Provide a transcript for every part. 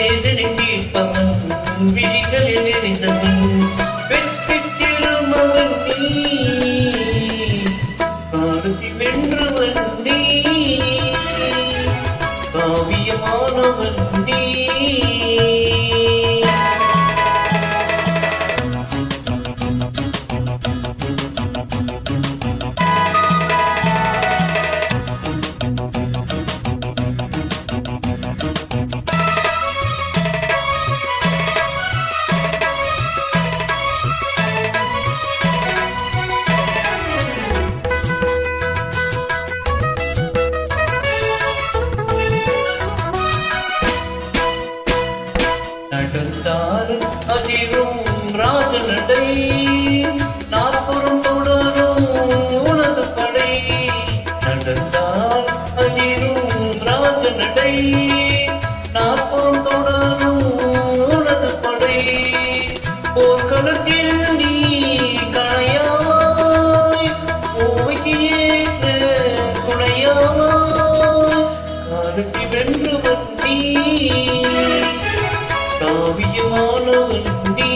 வேதனை தீர்ப்பவன் விழிகளில் எரிந்தவன் ராஜநடை நாற்புறம் தொடரும் உனது படை. போர்க்களத்தில் நீ களையாமாய் பூமிக்கு ஏற்ற துணையாமாய் காலத்தி நீ காவியமானவன் நீ.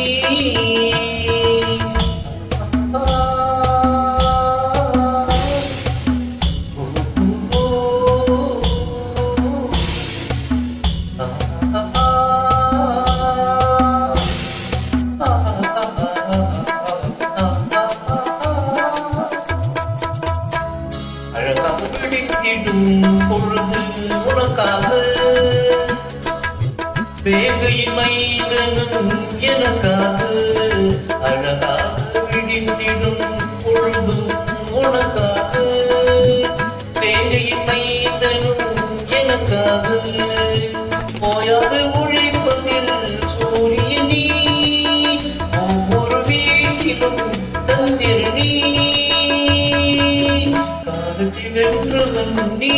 வேகையின் மைதனும் எனக்காக அழகாக விடிந்திடும் பொழுது உனக்காக. வேகையின் மைதனும் எனக்காக போயாது உழைப்பதில் சூரியனி ஒவ்வொரு வீட்டிலும் சந்திரனி காலத்தி வென்றவன் நீ.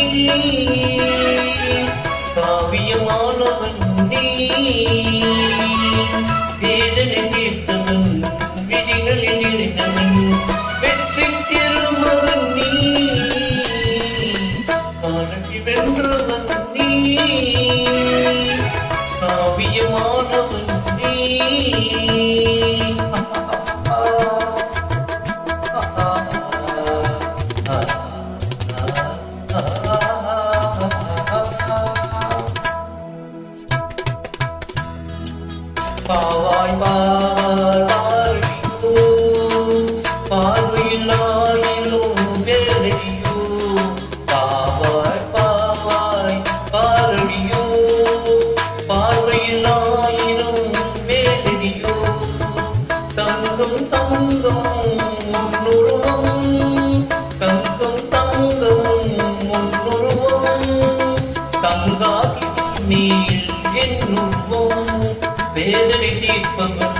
காவியமானவன் பாவாய் பாவாய் பார்வையோ பார்வையில்லாயிரோ வேலையோ. பாவாய் பாவாய் பாரடியோ பார்வையில்லாயிரோ வேலையோ. தங்கம் தங்கம் முன்னுருவம் தங்கம் தங்கம் முன்னுருவம் தங்காதி மேல் என்னும் भेद रीति पहुँच